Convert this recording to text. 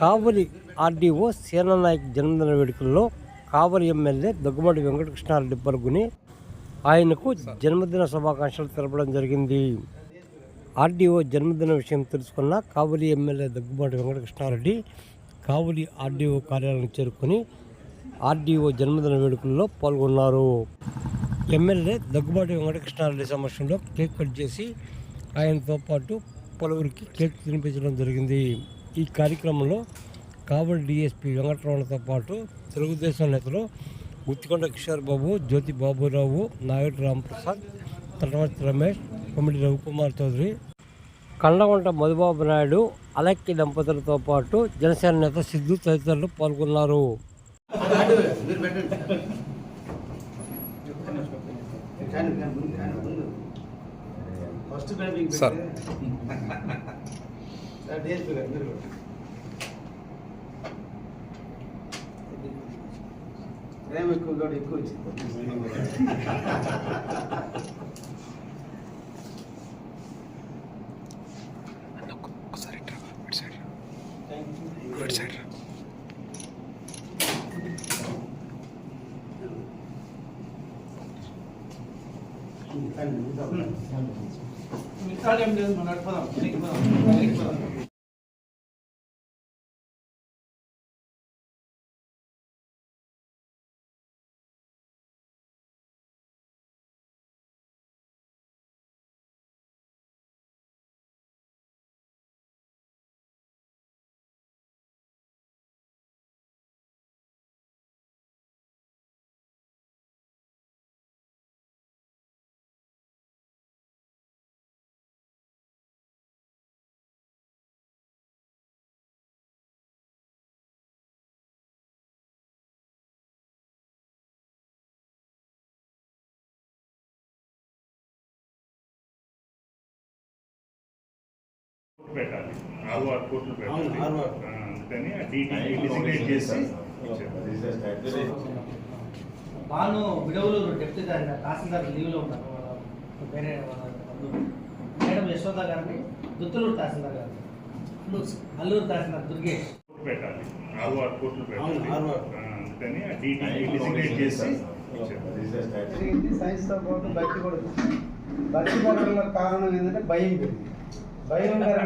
కావలి RDO Senanayak జన్మదిన వేడుకల్లో Kavali MLA Daggumati Venkatakrishna Reddy పాల్గొని ఆయనకు జన్మదిన శుభాకాంక్షలు తెలపడం జరిగింది. ఆర్డీఓ జన్మదిన విషయం తెలుసుకున్న కావలి ఎమ్మెల్యే దగ్గుబాటి వెంకటకృష్ణారెడ్డి కావలి ఆర్డీఓ కార్యాలయం చేరుకొని ఆర్డీఓ జన్మదిన వేడుకల్లో పాల్గొన్నారు. ఎమ్మెల్యే దగ్గుబాటి వెంకటకృష్ణారెడ్డి సమక్షంలో కేక్ కట్ చేసి ఆయనతో పాటు పలువురికి కేక్ తినిపించడం జరిగింది. ఈ కార్యక్రమంలో కావలి డిఎస్పి వెంకటరమణతో పాటు తెలుగుదేశం నేతలు గుత్తికొండ కిషోర్ బాబు జ్యోతి బాబురావు నాయుడు రాంప్రసాద్ తటవర్తి రమేష్ కొమిడి రవికుమార్ చౌదరి కండగొంట మధుబాబు నాయుడు అలక్కి దంపతులతో పాటు జనసేన నేత సిద్ధు తదితరులు పాల్గొన్నారు. సార్. సార్ డిఎస్పీ గారు మీరు కూడా. ప్రేమ ఎక్కువ కూడా ఎక్కువ రా. మిగతా ఏం లేదు మనం పోదాం పోదాం. పెట్టాలి. ఆర్ఓఆర్ కోర్టులు పెట్టాలి. అందుకని డిసిగ్నేట్ చేసి. భాను విడవలూరు డిప్యూటీ తహసీల్దార్ లీవ్లో ఉన్నారు. వాళ్ళ వేరే వాళ్ళ. మేడం యశోద గారిని దుత్తులూరు తహసీల్దార్ గారు. అల్లూరు తహసీల్దార్ దుర్గేష్. పెట్టాలి. ఆర్ఓఆర్ కోర్టులు పెట్టాలి. అందుకని డిసిగ్నేట్ చేసి సైన్స్తో పాటు భక్తి కూడా భక్తి పడగల కారణం ఏంటంటే భయం. పెరిగింది భయం